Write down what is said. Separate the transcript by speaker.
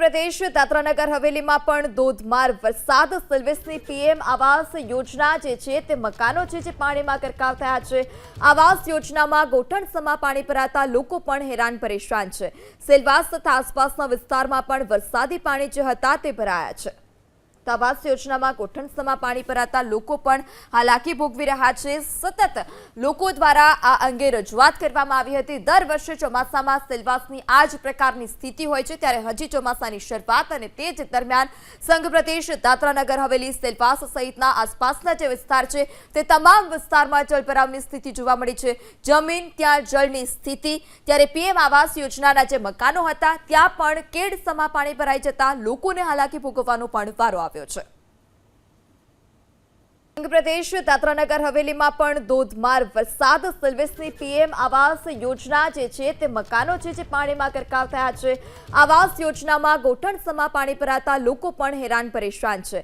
Speaker 1: પ્રદેશ દાદરાનગર હવેલીમાં પણ ધોધમાર વરસાદ. સિલ્વેસ્ટની પીએમ આવાસ યોજના જે છે તે મકાનો છે જે પાણીમાં ગરકાવ થયા છે. આવાસ યોજનામાં ગોઠણસમાં પાણી ભરાતા લોકો પણ હેરાન પરેશાન છે. સેલવાસ તથા આસપાસના વિસ્તારમાં પણ વરસાદી પાણી જે હતા તે ભરાયા છે. આવાસ યોજનામાં ગોઠણસમાં પાણી ભરાતા લોકો પણ હાલાકી ભોગવી રહ્યા છે. સતત લોકો દ્વારા આ અંગે રજૂઆત કરવામાં આવી હતી. દર વર્ષે ચોમાસામાં સેલવાસની આ જ પ્રકારની સ્થિતિ હોય છે. ત્યારે હજી ચોમાસાની શરૂઆત અને તે જ દરમિયાન સંઘ પ્રદેશ દાદરાનગર હવેલી સેલવાસ સહિતના આસપાસના જે વિસ્તાર છે તે તમામ વિસ્તારમાં જળભરાવની સ્થિતિ જોવા મળી છે. જમીન, ત્યાં જળની સ્થિતિ. ત્યારે પીએમ આવાસ યોજનાના જે મકાનો હતા, ત્યાં પણ કેડ સમા પાણી ભરાઈ જતા લોકોને હાલાકી ભોગવવાનો પણ વારો આવ્યો. છે. સંઘ પ્રદેશ દાદરાનગર હવેલીમાં પણ ધોધમાર વરસાદ. સિલ્વેસ્ટની પીએમ આવાસ યોજના જે છે તે મકાનો છે જે પાણીમાં ગરકાવ થયા છે. આવાસ યોજનામાં ગોઠણસમાં પાણી ભરાતા લોકો પણ હેરાન પરેશાન છે.